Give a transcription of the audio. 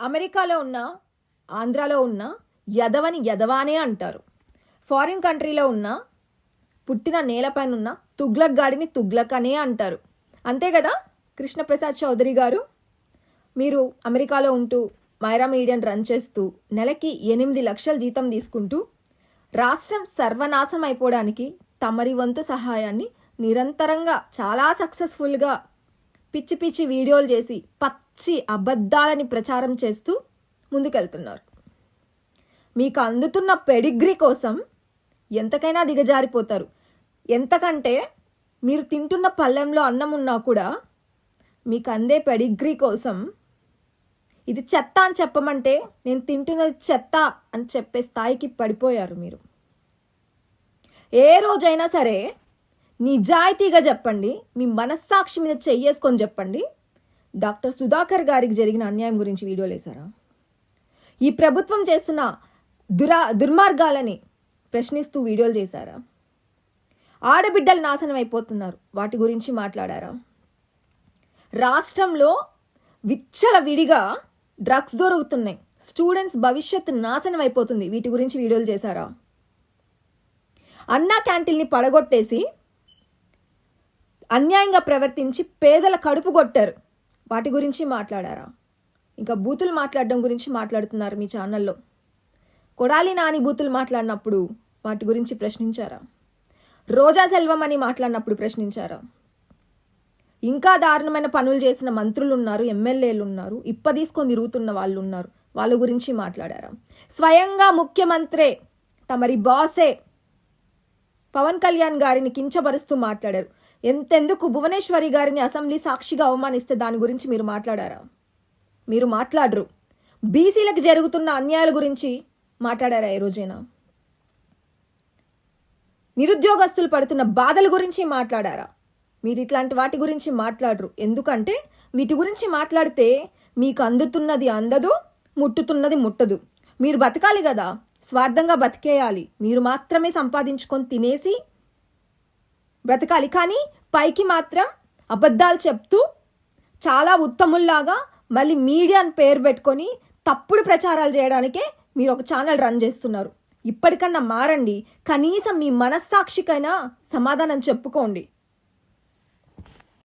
అమెరికాలో ఉన్న ఆంధ్రాలో ఉన్న యదవని యదవానే అంటారు. ఫారిన్ కంట్రీలో ఉన్న పుట్టిన నేలపైన ఉన్న తుగ్లక్ గాడిని తుగ్లక్ అనే అంటారు. అంతే కదా కృష్ణప్రసాద్ చౌదరి గారు? మీరు అమెరికాలో ఉంటూ మైరా మీడియాని రన్ చేస్తూ నెలకి ఎనిమిది లక్షల జీతం తీసుకుంటూ రాష్ట్రం సర్వనాశం అయిపోవడానికి తమరి వంతు సహాయాన్ని నిరంతరంగా చాలా సక్సెస్ఫుల్గా పిచ్చి పిచ్చి వీడియోలు చేసి పత్ పచ్చి అబద్ధాలని ప్రచారం చేస్తూ ముందుకెళ్తున్నారు. మీకు అందుతున్న పెడిగ్రీ కోసం ఎంతకైనా దిగజారిపోతారు. ఎంతకంటే మీరు తింటున్న పళ్ళెంలో అన్నం ఉన్నా కూడా మీకు అందే పెడిగ్రీ కోసం ఇది చెత్త అని చెప్పమంటే నేను తింటున్నది చెత్త అని చెప్పే స్థాయికి పడిపోయారు మీరు. ఏ రోజైనా సరే నిజాయితీగా చెప్పండి మీ మనస్సాక్షి మీద చెయ్యేసుకొని చెప్పండి డాక్టర్ సుధాకర్ గారికి జరిగిన అన్యాయం గురించి వీడియోలు వేశారా? ఈ ప్రభుత్వం చేస్తున్న దురా దుర్మార్గాలని ప్రశ్నిస్తూ వీడియోలు చేశారా? ఆడబిడ్డలు నాశనం అయిపోతున్నారు. వాటి గురించి మాట్లాడారా? రాష్ట్రంలో విచ్చల విడిగా డ్రగ్స్ దొరుకుతున్నాయి. స్టూడెంట్స్ భవిష్యత్తు నాశనం అయిపోతుంది. వీటి గురించి వీడియోలు చేశారా? అన్నా క్యాంటీన్ని పడగొట్టేసి అన్యాయంగా ప్రవర్తించి పేదల కడుపు కొట్టారు. వాటి గురించి మాట్లాడారా? ఇంకా బూతులు మాట్లాడడం గురించి మాట్లాడుతున్నారు మీ ఛానల్లో. కొడాలి నాని బూతులు మాట్లాడినప్పుడు వాటి గురించి ప్రశ్నించారా? రోజా సెల్వం అని మాట్లాడినప్పుడు ప్రశ్నించారా? ఇంకా దారుణమైన పనులు చేసిన మంత్రులు ఉన్నారు ఎమ్మెల్యేలు ఉన్నారు ఇప్ప తీసుకొని తిరుగుతున్న వాళ్ళు ఉన్నారు వాళ్ళ గురించి మాట్లాడారా? స్వయంగా ముఖ్యమంత్రే తమరి బాసే పవన్ కళ్యాణ్ గారిని కించపరుస్తూ మాట్లాడారు. ఎంతెందుకు భువనేశ్వరి గారిని అసెంబ్లీ సాక్షిగా అవమానిస్తే దాని గురించి మీరు మాట్లాడారా? మీరు మాట్లాడరు. బీసీలకు జరుగుతున్న అన్యాయాల గురించి మాట్లాడారా ఏ రోజైనా? నిరుద్యోగస్తులు పడుతున్న బాధల గురించి మాట్లాడారా? మీరు ఇట్లాంటి వాటి గురించి మాట్లాడరు. ఎందుకంటే వీటి గురించి మాట్లాడితే మీకు అందుతున్నది అందదు ముట్టుతున్నది ముట్టదు. మీరు బతకాలి కదా. స్వార్థంగా బతికేయాలి. మీరు మాత్రమే సంపాదించుకొని తినేసి బ్రతకాలి. కానీ పైకి మాత్రం అబద్ధాలు చెప్తూ చాలా ఉత్తముల్లాగా మళ్ళీ మీడియా అని పేరు పెట్టుకొని తప్పుడు ప్రచారాలు చేయడానికే మీరు ఒక ఛానల్ రన్ చేస్తున్నారు. ఇప్పటికన్నా మారండి. కనీసం మీ మనస్సాక్షికైనా సమాధానం చెప్పుకోండి.